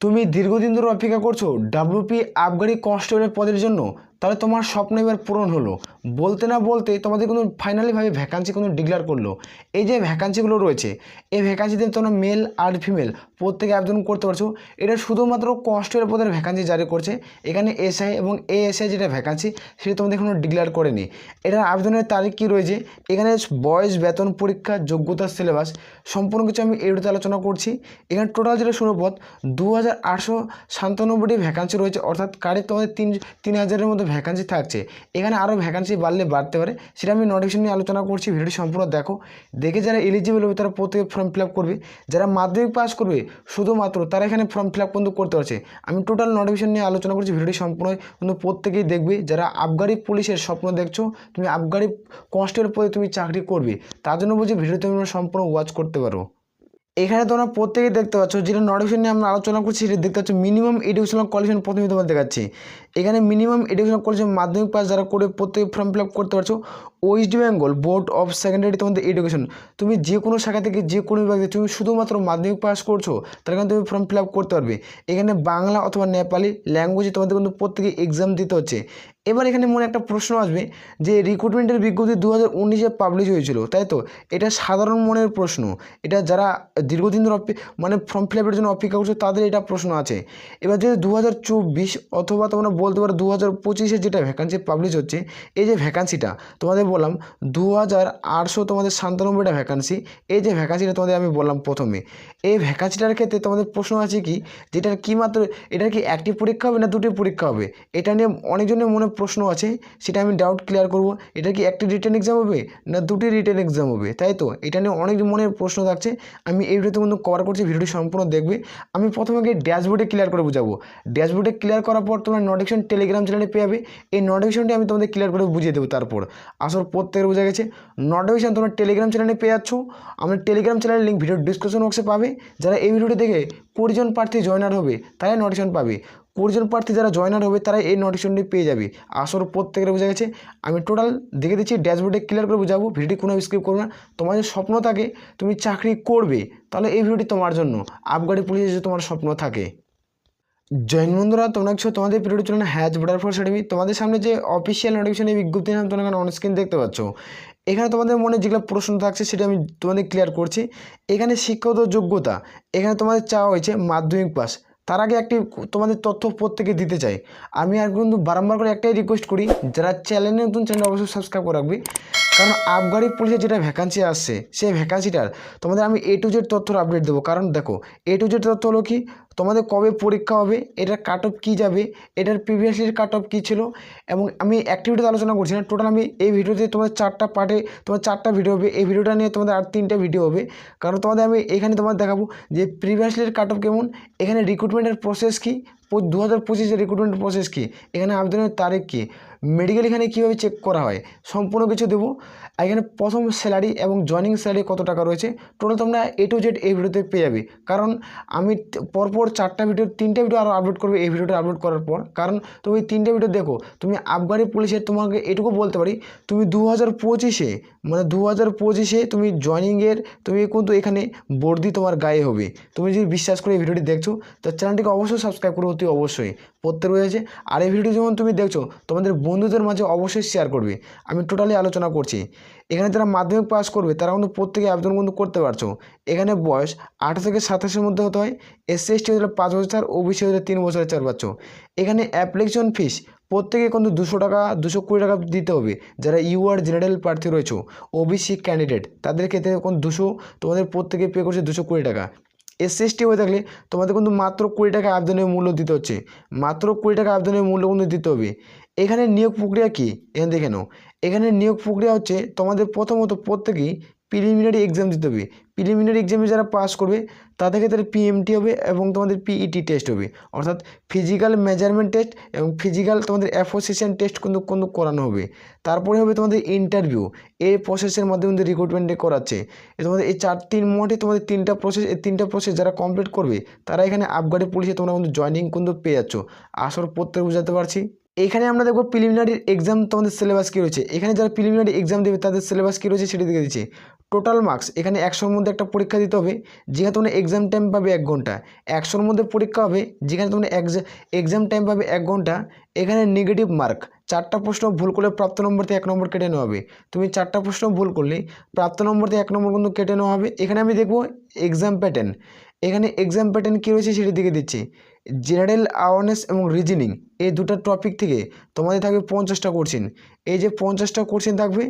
তুমি দীর্ঘদিন ধরে অপেক্ষা করছ ডাব্লিউপি আবগারি কনস্টেবলের পদের জন্য। তাহলে তোমার স্বপ্ন এবার পূরণ হলো। বলতে না বলতে তোমাদের কোনো ফাইনালিভাবে ভ্যাকান্সি কোনো ডিক্লেয়ার করল। এই যে ভ্যাকান্সিগুলো রয়েছে, এই ভ্যাকান্সিতে তোমরা মেল আর ফিমেল প্রত্যেকে আবেদন করতে পারছ। এটা শুধুমাত্র কষ্টের পদের ভ্যাকান্সি জারি করছে। এখানে এসআই এবং এ এএসআই যেটা ভ্যাকান্সি সেটা তোমাদের এখনও ডিক্লেয়ার করেনি। এটার আবেদনের তারিখ কী রয়েছে? এখানে বয়স, বেতন, পরীক্ষা যোগ্যতা সিলেবাস সম্পূর্ণ কিছু আমি এড়িতে আলোচনা করছি। এখানে টোটাল যেটা শুরুপথ দু হাজার আটশো সাতানব্বইটি ভ্যাকান্সি রয়েছে। অর্থাৎ কারে তোমাদের তিন তিন হাজারের মতো ভ্যাকান্সি থাকছে। এখানে আরও ভ্যাকান্সি বাড়লে বাড়তে পারে। সেটা আমি নোটিফিকেশন নিয়ে আলোচনা করছি, ভিডিওটি সম্পূর্ণ দেখো। দেখে যারা এলিজিবল হবে, তারা প্রত্যেকে ফর্ম ফিল করবে। যারা মাধ্যমিক পাস করবে, শুধুমাত্র তারা এখানে ফর্ম ফিল আপ কিন্তু করতে পারছে। আমি টোটাল নোটিফিকেশন নিয়ে আলোচনা করছি, ভিডিওটি সম্পূর্ণ কিন্তু প্রত্যেকেই দেখবে। যারা আবগারি পুলিশের স্বপ্ন দেখছ, তুমি আবগারি কনস্টেবল পদে তুমি চাকরি করবে। তার জন্য বলছি ভিডিও তুমি সম্পূর্ণ ওয়াচ করতে পারো। এখানে তোমরা প্রত্যেকেই দেখতে পাচ্ছ, যেটা নোটিফিকেশন নিয়ে আমরা আলোচনা করছি, সেটা দেখতে পাচ্ছ মিনিমাম এডুকেশনাল কোয়ালিফিকেশন প্রথমে তোমার দেখাচ্ছি। এখানে মিনিমাম এডুকেশনাল কোয়ালিফিকেশন মাধ্যমিক পাস যারা করে প্রত্যেকে ফর্ম ফিল করতে পারছ West Bengal board of secondary তোমাদের এডুকেশন তুমি যে কোনো শাখা থেকে যে কোনো বিভাগ তুমি শুধুমাত্র মাধ্যমিক পাস করছ, তার কারণে তুমি ফর্ম ফিল করতে পারবে। এখানে বাংলা অথবা নেপালি ল্যাঙ্গুয়েজে তোমাদের কিন্তু প্রত্যেকে এক্সাম দিতে হচ্ছে। এবার এখানে মনে একটা প্রশ্ন আসবে যে রিক্রুটমেন্টের বিজ্ঞপ্তি দু হাজার উনিশে পাবলিশ হয়েছিল, তাই তো? এটা সাধারণ মনের প্রশ্ন। এটা যারা দীর্ঘদিন ধরে মানে ফর্ম ফিল আপের জন্য অপেক্ষা করছে, তাদের এটা প্রশ্ন আছে। এবার যে দু হাজার চব্বিশ অথবা তোমরা বলতে পারো দু হাজার পঁচিশে যেটা ভ্যাকান্সি পাবলিশ হচ্ছে, এই যে ভ্যাকান্সিটা তোমাদের বললাম দু হাজার আটশো তোমাদের সাতানব্বইটা ভ্যাকান্সি এই যে ভ্যাকান্সিটা তোমাদের আমি বললাম প্রথমে। এই ভ্যাকান্সিটার ক্ষেত্রে তোমাদের প্রশ্ন আছে কি? যেটার কি মাত্র এটার কি একটি পরীক্ষা হবে না দুটি পরীক্ষা হবে? এটা নিয়ে অনেকজনের মনে প্রশ্ন আছে, সেটা আমি ডাউট ক্লিয়ার করব। এটা কি একটি রিটেন এক্সাম হবে, না দুটি রিটেন এক্সাম হবে? তাই তো? এটা নিয়ে অনেক মনের প্রশ্ন থাকছে। আমি এই ভিডিওতে কিন্তু কভার করছি, ভিডিওটি সম্পূর্ণ দেখবে। আমি প্রথমে গিয়ে ড্যাশবোর্ডে ক্লিয়ার করে বুঝাবো। ড্যাশবোর্ডে ক্লিয়ার করার পর তোমরা নোটিফিকেশন টেলিগ্রাম চ্যানেলে পেয়ে যাবে। এই নোটিফিকেশনটি আমি তোমাদের ক্লিয়ার করে বুঝিয়ে দেবো তারপর। আসল প্রত্যেকের বোঝা গেছে। নোটিফিকেশন তোমরা টেলিগ্রাম চ্যানেলে পেয়ে যাচ্ছ। আমার টেলিগ্রাম চ্যানেলের লিঙ্ক ভিডিও ডিসক্রিপশন বক্সে পাবে। যারা এই ভিডিওটি দেখে কুড়িজন প্রার্থী জয়নার হবে, তারাই নোটিফিকেশন পাবে। কুড়িজন প্রার্থী যারা জয়নার হবে, তারা এই নোটিফিকেশনটি পেয়ে যাবে। আসর প্রত্যেকের বোঝা গেছে। আমি টোটাল দেখে দিচ্ছি ড্যাশবোর্ডে ক্লিয়ার করে বোঝাবো। ভিডিওটি কোনো স্কিপ করবে না। তোমার যে স্বপ্ন থাকে, তুমি চাকরি করবে, তাহলে এই ভিডিওটি তোমার জন্য। আবগারি পুলিশে যে তোমার স্বপ্ন থাকে। জৈন বন্ধুরা, তোমরা কিছু তোমাদের পিরিয়ড চলে না, হ্যাজ ভোটার ফোর্স একাডেমি তোমাদের সামনে যে অফিসিয়াল নোটিফিকেশন এই বিজ্ঞপ্তি নাম তোমরা এখানে অনস্ক্রিন দেখতে পাচ্ছ। এখানে তোমাদের মনে যেগুলো প্রশ্ন থাকছে, সেটা আমি তোমাদের ক্লিয়ার করছি। এখানে শিক্ষাগত যোগ্যতা। এখানে তোমাদের চাওয়া হয়েছে মাধ্যমিক পাস তার আগে একটি তোমাদের তথ্য প্রত্যেকে দিতে চাই। আমি আর কিন্তু বারম্বার করে একটাই রিকোয়েস্ট করি, যারা চ্যানেলে নতুন চ্যানেল অবশ্যই সাবস্ক্রাইব করে রাখবে। কারণ আবগারি পুলিশের যেটা ভ্যাকান্সি আসছে, সেই ভ্যাকান্সিটার তোমাদের আমি এ টু জেড তথ্যর আপডেট দেবো। কারণ দেখো এ টু জেড তথ্য হলো কি, তোমাদের কবে পরীক্ষা হবে, এটার কাট অফ কী যাবে, এটার প্রিভিয়াসলির কাট অফ কী ছিল, এবং আমি অ্যাক্টিভিটিতে আলোচনা করছি না। টোটাল আমি এই ভিডিওতে তোমাদের চারটা পার্টে তোমার চারটা ভিডিও হবে। এই ভিডিওটা নিয়ে তোমাদের আর তিনটা ভিডিও হবে। কারণ তোমাদের আমি এখানে তোমাদের দেখাবো যে প্রিভিয়াস প্রিভিয়াসলির কাট অফ কেমন, এখানে রিক্রুটমেন্টের প্রসেস কী দু হাজার পঁচিশের রিক্রুটমেন্টের প্রসেস কী, এখানে আবেদনের তারিখ কী। মেডিকেল এখানে কীভাবে চেক করা হয়? সম্পূর্ণ কিছু দেবো। এখানে প্রথম স্যালারি এবং জয়নিং স্যালারি কত টাকা রয়েছে? টোটাল তোমরা এ টু জেড এই ভিডিওতে পেয়ে যাবে। কারণ আমি পরপর চারটা ভিডিও তিনটে ভিডিও আরও আপলোড করবে এই ভিডিওটা আপলোড করার পর। কারণ তুমি তিনটে ভিডিও দেখো, তুমি আফগানি পুলিশের তোমাকে এটুকু বলতে পারি, তুমি দু হাজার পঁচিশে মানে দু হাজার পঁচিশে তুমি জয়নিংয়ের তুমি কিন্তু এখানে বর্দি তোমার গায়ে হবে। তুমি যদি বিশ্বাস করে এই ভিডিওটি দেখছ, তো চ্যানেলটিকে অবশ্যই সাবস্ক্রাইব করে অতি অবশ্যই। প্রত্যেক রয়েছে আর এই ভিডিও যেমন তুমি দেখছ, তোমাদের বন্ধুদের মাঝে অবশ্যই শেয়ার করবে। আমি টোটালি আলোচনা করছি। এখানে যারা মাধ্যমিক পাস করবে, তারা কিন্তু প্রত্যেকে আবেদন কিন্তু করতে পারছ। এখানে বয়স আঠারো থেকে সাতাশের মধ্যে হতে হয়। এসসি এসটি হলে পাঁচ বছর ওবিসি হলে তিন বছরের চার পাচ্ছ এখানে অ্যাপ্লিকেশন ফিস প্রত্যেকে কিন্তু দুশো টাকা, দুশো কুড়ি টাকা দিতে হবে। যারা ইউআর জেনারেল প্রার্থী রয়েছে ওবিসি ক্যান্ডিডেট তাদের ক্ষেত্রে কোন দুশো, তোমাদের প্রত্যেকে পে করছে দুশো কুড়ি টাকা। এসসি এসটি হয়ে থাকলে তোমাদের কিন্তু মাত্র কুড়ি টাকা আবেদনের মূল্য দিতে হচ্ছে। মাত্র কুড়ি টাকা আবেদনের মূল্য কিন্তু দিতে হবে। এখানে নিয়োগ প্রক্রিয়া কী? এখানে দেখে নাও। এখানে নিয়োগ প্রক্রিয়া হচ্ছে তোমাদের প্রথমত প্রত্যেকেই প্রিলিমিনারি এক্সাম দিতে হবে। প্রিলিমিনারি এক্সামে যারা পাস করবে, তাদের ক্ষেত্রে পিএমটি হবে এবং তোমাদের পিইটি টেস্ট হবে। অর্থাৎ ফিজিক্যাল মেজারমেন্ট টেস্ট এবং ফিজিক্যাল তোমাদের অ্যাসোসিয়েশন টেস্ট কিন্তু কিন্তু করানো হবে। তারপরে হবে তোমাদের ইন্টারভিউ এই প্রসেসের মাধ্যমে কিন্তু রিক্রুটমেন্টে করাচ্ছে। তোমাদের এই চার তিন মোটে তোমাদের তিনটা প্রসেস এই তিনটা প্রসেস যারা কমপ্লিট করবে, তারা এখানে আবগারি পুলিশে তোমরা কিন্তু জয়নিং কিন্তু পেয়ে যাচ্ছ। আসল প্রত্যেক বুঝাতে পারছি? এখানে আমরা দেখব প্রিলিমিনারি এক্সাম তোমাদের সিলেবাস কী রয়েছে। এখানে যারা প্রিলিমিনারি এক্সাম দেবে, তাদের সিলেবাস কী রয়েছে সেটি দেখে দিচ্ছে টোটাল মার্কস এখানে একশোর মধ্যে একটা পরীক্ষা দিতে হবে, যেখানে তোমরা এক্সাম টাইম পাবে এক ঘণ্টা। একশোর মধ্যে পরীক্ষা হবে, যেখানে তোমরা এক্সাম টাইম পাবে এক ঘণ্টা। এখানে নেগেটিভ মার্ক চারটা প্রশ্ন ভুল করলে প্রাপ্ত নম্বর থেকে এক নম্বর কেটে নেওয়া হবে। তুমি চারটা প্রশ্ন ভুল করলে, প্রাপ্ত নম্বর থেকে এক নম্বর কিন্তু কেটে নেওয়া হবে। এখানে আমি দেখব এক্সাম প্যাটার্ন এখানে এক্সাম প্যাটার্ন কী রয়েছে সেটি দিকে দিচ্ছি। জেনারেল অ্যাওয়ারনেস এবং রিজনিং এই দুটো টপিক থেকে তোমাদের থাকবে পঞ্চাশটা কোশ্চেন এই যে পঞ্চাশটা কোশ্চেন থাকবে,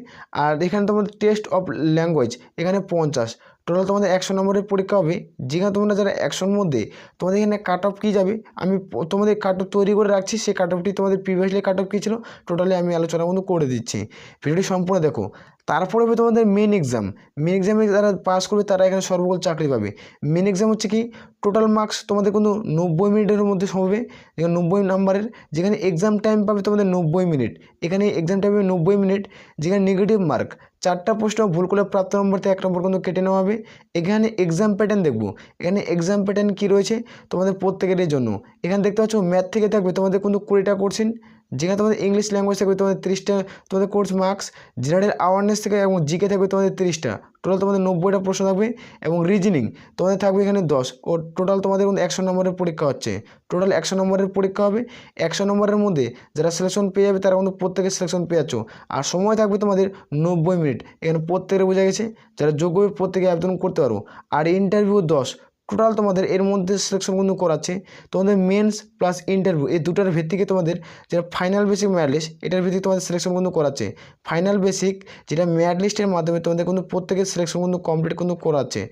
আর এখানে তোমাদের টেস্ট অফ ল্যাঙ্গুয়েজ এখানে পঞ্চাশ। টোটাল তোমাদের একশো নম্বরের পরীক্ষা হবে। যেখানে তোমরা যারা একশোর মধ্যে, তোমাদের এখানে কাট অফ কী যাবে? আমি তোমাদের কাট অফ তৈরি করে রাখছি, সেই কাট অফটি তোমাদের প্রিভিয়াসলি কাট অফ কী ছিল? টোটালি আমি আলোচনা কিন্তু করে দিচ্ছি। ভিডিওটি সম্পূর্ণ দেখো। তারপরে হবে তোমাদের মেন এক্সাম মেন এক্সামে যারা পাস করবে তারা এখানে সর্বকল চাকরি পাবে। মেন এক্সাম হচ্ছে কি টোটাল মার্কস তোমাদের কিন্তু নব্বই মিনিটের মধ্যে হবে। যেখানে নব্বই নাম্বারের যেখানে এক্সাম টাইম পাবে তোমাদের নব্বই মিনিট। এখানে এক্সাম টাইম পাবে নব্বই মিনিট, যেখানে নেগেটিভ মার্ক চারটা প্রশ্ন ভুল করলে প্রাপ্ত নম্বর থেকে এক নম্বর কিন্তু কেটে নেওয়া হবে। এখানে এক্সাম প্যাটার্ন দেখব। এখানে এক্সাম প্যাটার্ন কী রয়েছে? তোমাদের প্রত্যেকের জন্য। এখানে দেখতে পাচ্ছ ম্যাথ থেকে থাকবে তোমাদের কিন্তু কুড়িটা কোর্সিন যেখানে তোমাদের ইংলিশ ল্যাঙ্গুয়েজ থাকবে তোমাদের তিরিশটা, তোমাদের কোর্স মার্কস জেনারেল অ্যাওয়ারনেস থেকে এবং জিকে থাকবে তোমাদের তিরিশটা। টোটাল তোমাদের নব্বইটা প্রশ্ন থাকবে এবং রিজনিং তোমাদের থাকবে এখানে দশ। ও টোটাল তোমাদের কিন্তু একশো নম্বরের পরীক্ষা হচ্ছে। টোটাল একশো নম্বরের পরীক্ষা হবে। একশো নম্বরের মধ্যে যারা সিলেকশন পেয়ে যাবে তারা কিন্তু প্রত্যেকে সিলেকশন পেয়ে যাচ্ছ। আর সময় থাকবে তোমাদের নব্বই মিনিট। এখানে প্রত্যেকের বোঝা গেছে। যারা যোগ্য প্রত্যেকে আবেদন করতে পারো। আর ইন্টারভিউ দশ। টোটাল তোমাদের এর মধ্যে সিলেকশন কিন্তু করাচ্ছে। তোমাদের মেন্স প্লাস ইন্টারভিউ এই দুটার ভিত্তিকে তোমাদের যেটা ফাইনাল বেসিক ম্যাট লিস্ট এটার ভিত্তিকে তোমাদের সিলেকশন কিন্তু করাচ্ছে। ফাইনাল বেসিক যেটা ম্যাট লিস্টের মাধ্যমে তোমাদের কিন্তু প্রত্যেকের সিলেকশন কিন্তু কমপ্লিট কিন্তু করাচ্ছে।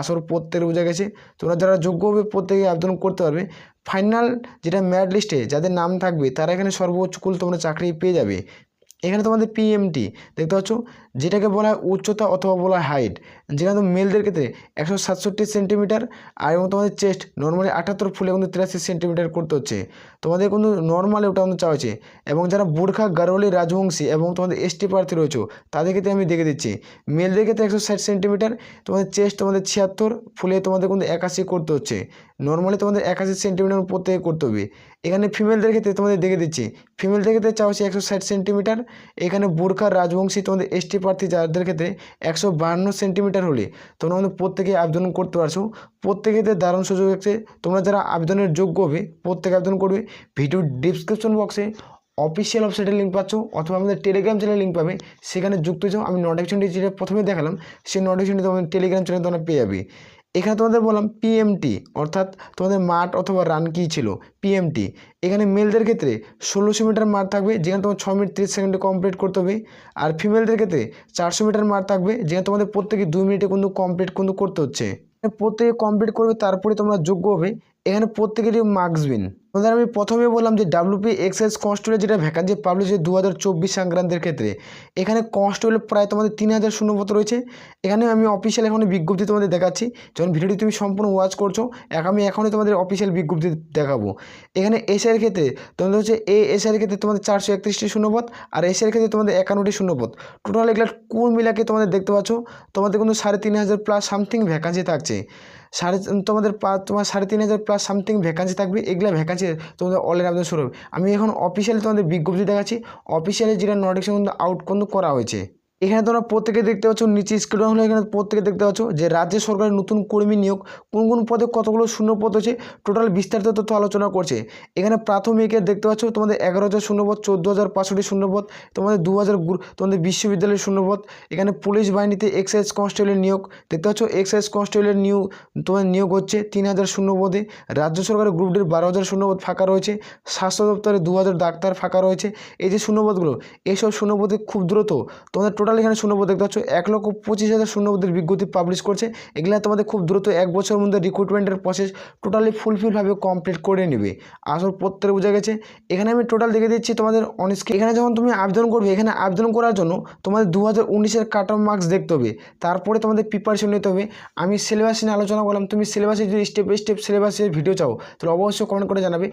আসল প্রত্যেকের বোঝা গেছে। তোমরা যারা যোগ্য হবে প্রত্যেকে আবেদন করতে পারবে। ফাইনাল যেটা ম্যাট লিস্টে যাদের নাম থাকবে, তারা এখানে সর্বোচ্চ কুল তোমরা চাকরি পেয়ে যাবে। এখানে তোমাদের পিএমটি দেখতে পাচ্ছ? যেটাকে বলা হয় উচ্চতা অথবা বলা হয় হাইট যেখানে মেলদের ক্ষেত্রে একশো সাতষট্টি সেন্টিমিটার আর এবং তোমাদের চেস্ট নর্মালি আটাত্তর ফুলে কিন্তু তিরাশি সেন্টিমিটার করতে হচ্ছে। তোমাদের কিন্তু নর্মালি ওটা কিন্তু চাওয়া হয়েছে এবং যারা বুর্খা গারোলি রাজবংশী এবং তোমাদের এসটি প্রার্থী রয়েছে, তাদের ক্ষেত্রে আমি দেখে দিচ্ছি। মেলদের ক্ষেত্রে একশো ষাট সেন্টিমিটার তোমাদের চেস্ট তোমাদের ছিয়াত্তর ফুলে তোমাদের কিন্তু একাশি করতে হচ্ছে। নর্মালি তোমাদের একাশি সেন্টিমিটার প্রত্যেকে করতে হবে। এখানে ফিমেলদের ক্ষেত্রে তোমাদের দেখে দিচ্ছি। ফিমেলদের ক্ষেত্রে চাওয়া হচ্ছে একশো ষাট সেন্টিমিটার এখানে বুর্খা রাজবংশী তোমাদের এসটি প্রার্থী যাদের ক্ষেত্রে একশো বাহান্ন সেন্টিমিটার হলে তোমরা কিন্তু প্রত্যেকে আবেদন করতে পারছ। প্রত্যেকেতে দারুণ সুযোগ আছে, তোমরা যারা আবেদনের যোগ্য হবে, প্রত্যেকে আবেদন করবে। ভিডিও ডিসক্রিপশন বক্সে অফিসিয়াল ওয়েবসাইটের লিঙ্ক পাচ্ছ অথবা আমাদের টেলিগ্রাম চ্যানেলের লিঙ্ক পাবে। সেখানে যুক্ত হয়ে যাও। আমি নোটিফিকেশনটি যেটা প্রথমে দেখালাম, সেই নোটিফিকেশনটি তোমাদের টেলিগ্রাম চ্যানেলে তোমরা পেয়ে যাবে। এখানে তোমাদের বললাম পিএমটি অর্থাৎ তোমাদের মাঠ অথবা রান কী ছিল? পিএমটি এখানে মেলদের ক্ষেত্রে ষোলোশো মিটার মাঠ থাকবে, যেখানে তোমার ছ মিনিট তিরিশ সেকেন্ডে কমপ্লিট করতে হবে। আর ফিমেলদের ক্ষেত্রে চারশো মিটার মাঠ থাকবে, যেখানে তোমাদের প্রত্যেকে দুই মিনিটে কিন্তু কমপ্লিট কিন্তু করতে হচ্ছে। প্রত্যেকে কমপ্লিট করবে, তারপরে তোমরা যোগ্য হবে। এখানে প্রত্যেকেরই মার্কস বিন তোমাদের আমি প্রথমে বললাম যে ডাব্লিউপি এক্সাইজ কনস্টেবলের যেটা ভ্যাকান্সি পাবলিশ দু হাজার চব্বিশ সংক্রান্তের ক্ষেত্রে। এখানে কনস্টেবল প্রায় তোমাদের তিন হাজার শূন্যপত্র রয়েছে। এখানে আমি অফিসিয়াল এখন বিজ্ঞপ্তি তোমাদের দেখাচ্ছি। যখন ভিডিওটি তুমি সম্পূর্ণ ওয়াচ করছ এক আমি এখনই তোমাদের অফিসিয়াল বিজ্ঞপ্তি দেখাবো। এখানে এসআইয়ের ক্ষেত্রে তোমাদের হচ্ছে এ এসআইয়ের ক্ষেত্রে তোমাদের চারশো একত্রিশটি শূন্যপদ আর এসআইয়ের ক্ষেত্রে তোমাদের একান্নটি শূন্যপদ টোটাল এগুলো কুল মিলাকে তোমাদের দেখতে পাচ্ছ, তোমাদের কিন্তু সাড়ে তিন হাজার প্লাস সামথিং ভ্যাকান্সি থাকছে। সাড়ে, তোমাদের তোমার সাড়ে তিন হাজার সামথিং ভ্যাকান্সি থাকবে, এগুলো ভ্যাকান্সি তোমাদের অনলাইন আবেদন শুরু হবে। আমি এখন অফিসিয়ালি তোমাদের বিজ্ঞপ্তি দেখাচ্ছি অফিসিয়ালি যেটা নোটিফিকেশন কিন্তু আউট কিন্তু করা হয়েছে। এখানে তোমরা প্রত্যেকে দেখতে পাচ্ছ, নিচে স্ক্রিন হলে এখানে প্রত্যেকে দেখতে পাচ্ছ যে রাজ্য সরকারের নতুন কর্মী নিয়োগ কোন কোন পদে কতগুলো শূন্য পদ আছে টোটাল বিস্তারিত তথ্য আলোচনা করছে। এখানে প্রাথমিকের দেখতে পাচ্ছ, তোমাদের এগারো হাজার শূন্যপদ চোদ্দ হাজার পাঁচশোটি শূন্যপদ তোমাদের দু হাজার তোমাদের বিশ্ববিদ্যালয়ের শূন্যপদ এখানে পুলিশ বাহিনীতে এক্সাইজ কনস্টেবলের নিয়োগ, দেখতে পাচ্ছ এক্সাইজ কনস্টেবলের নিয়োগ তোমাদের নিয়োগ হচ্ছে তিন হাজার শূন্যপদে রাজ্য সরকারের গ্রুপ ডির বারো হাজার শূন্যপদ ফাঁকা রয়েছে, স্বাস্থ্য দপ্তরে দু হাজার ডাক্তার ফাঁকা রয়েছে, এই যে শূন্যপদগুলো এইসব শূন্যপদে খুব দ্রুত, তোমাদের টোটাল এখানে শূন্যপদ দেখতে পাচ্ছ। এক লক্ষ পঁচিশ হাজার শূন্যপদের বিজ্ঞপ্তি পাবলিশ করছে। এগুলো তোমাদের খুব দ্রুত এক বছরের মধ্যে রিক্রুটমেন্টের প্রসেস টোটালি ফুলফিলভাবে কমপ্লিট করে নেবে। আসল প্রত্যেক বোঝা গেছে। এখানে আমি টোটাল দেখে দিচ্ছি তোমাদের অনস্ক্রিন এখানে যখন তুমি আবেদন করবে, এখানে আবেদন করার জন্য তোমাদের দু হাজার উনিশের কাট অফ মার্কস দেখতে হবে। তারপরে তোমাদের প্রিপারেশন নিতে হবে। আমি সিলেবাস নিয়ে আলোচনা করলাম। তুমি সিলেবাসে যদি স্টেপ বাই স্টেপ সিলেবাসের ভিডিও চাও, তাহলে অবশ্যই কমেন্ট করে জানাবে।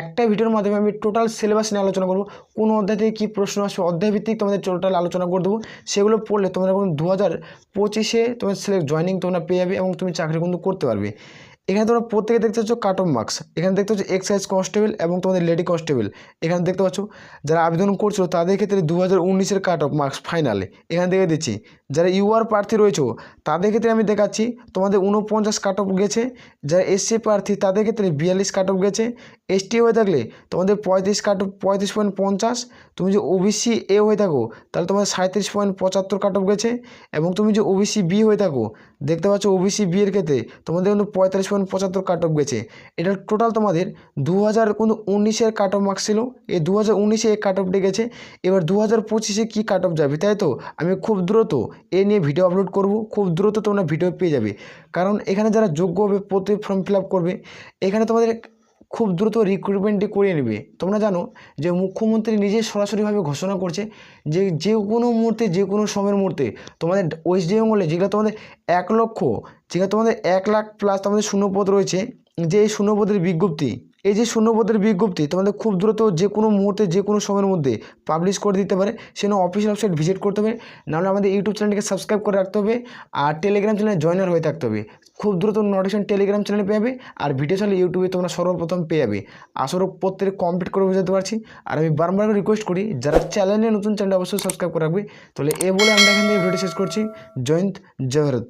একটা ভিডিওর মাধ্যমে আমি টোটাল সিলেবাস নিয়ে আলোচনা করব। কোন অধ্যায় থেকে কী প্রশ্ন আসবে, অধ্যায় ভিত্তিক তোমাদের টোটাল আলোচনা করে দেবো। সেগুলো পড়লে তোমরা এখন দু হাজার পঁচিশে তোমার সিলেক্ট জয়নিং তোমরা পেয়ে যাবে এবং তুমি চাকরি কিন্তু করতে পারবে। এখানে তোমরা প্রত্যেকে দেখতে পাচ্ছ কাট অফ মার্কস এখানে দেখতে পাচ্ছ এক্সাইজ কনস্টেবল এবং তোমাদের লেডি কনস্টেবল এখানে দেখতে পাচ্ছ যারা আবেদন করছ তাদের ক্ষেত্রে দু হাজার উনিশের কাট অফ মার্কস ফাইনালে এখানে দেখে দিচ্ছি, যারা ইউআর প্রার্থী রয়েছে, তাদের ক্ষেত্রে আমি দেখাচ্ছি, তোমাদের উনপঞ্চাশ কাট অফ গেছে। যারা এসসি প্রার্থী, তাদের ক্ষেত্রে বিয়াল্লিশ কাট অফ গেছে। এসটি হয়ে থাকলে তোমাদের পঁয়ত্রিশ কাট, পঁয়ত্রিশ পয়েন্ট পঞ্চাশ, তুমি যে ওবিসি এ হয়ে থাকো, তাহলে তোমাদের সাঁত্রিশ পয়েন্ট পঁচাত্তর কাট অফ গেছে, এবং তুমি যে ওবিসি বি হয়ে থাকো, দেখতে পাচ্ছ ওবিসি বি এর ক্ষেত্রে তোমাদের কিন্তু পঁয়তাল্লিশ পয়েন্ট পঁচাত্তর কাট অফ গেছে। এটা টোটাল তোমাদের দু হাজার কিন্তু উনিশের কাট অফ মার্কস ছিল, এই দু হাজার উনিশে এই কাট অফটি গেছে, এবার দু হাজার পঁচিশে কী কাট অফ যাবে, তাই তো? আমি খুব দ্রুত এ নিয়ে ভিডিও আপলোড করব, খুব দ্রুত তোমরা ভিডিও পেয়ে যাবে। কারণ এখানে যারা যোগ্য হবে প্রতি ফর্ম ফিল আপ করবে, এখানে তোমাদের খুব দ্রুত রিক্রুটমেন্টটি করিয়ে নেবে। তোমরা জানো যে মুখ্যমন্ত্রী নিজে সরাসরিভাবে ঘোষণা করছে যে যে কোনো মুহূর্তে, যে কোনো সময়ের মুহূর্তে তোমাদের ওয়েস্ট বেঙ্গলে যেগুলো তোমাদের এক লক্ষ, যেগুলো তোমাদের এক লাখ প্লাস তোমাদের শূন্যপদ রয়েছে, যে এই শূন্যপদের বিজ্ঞপ্তি এই যে শূন্যপদের বিজ্ঞপ্তি তোমাদের খুব দ্রুত যে কোনো মুহূর্তে, যে কোনো সময়ের মধ্যে পাবলিশ করে দিতে পারে, সেজন্য অফিসিয়াল ওয়েবসাইট ভিজিট করতে হবে। নাহলে আমাদের ইউটিউব চ্যানেলটিকে সাবস্ক্রাইব করে রাখতে হবে আর টেলিগ্রাম চ্যানেলে জয়েনার হয়ে থাকতে হবে। খুব দ্রুত নোটিফিকেশন টেলিগ্রাম চ্যানেলে পেয়ে যাবে আর ভিডিও চ্যানেল ইউটিউবে তোমরা সর্বপ্রথম পেয়ে যাবে। আসলে প্রত্যেকে কমপ্লিট করে বোঝাতে পারছি। আর আমি বারবার রিকোয়েস্ট করি, যারা চ্যানেলে নতুন চ্যানেল অবশ্যই সাবস্ক্রাইব করে রাখবে। তাহলে এ বলে আমরা এখান থেকে ভিডিও শেষ করছি। জয়ন্ত জয় ভারত।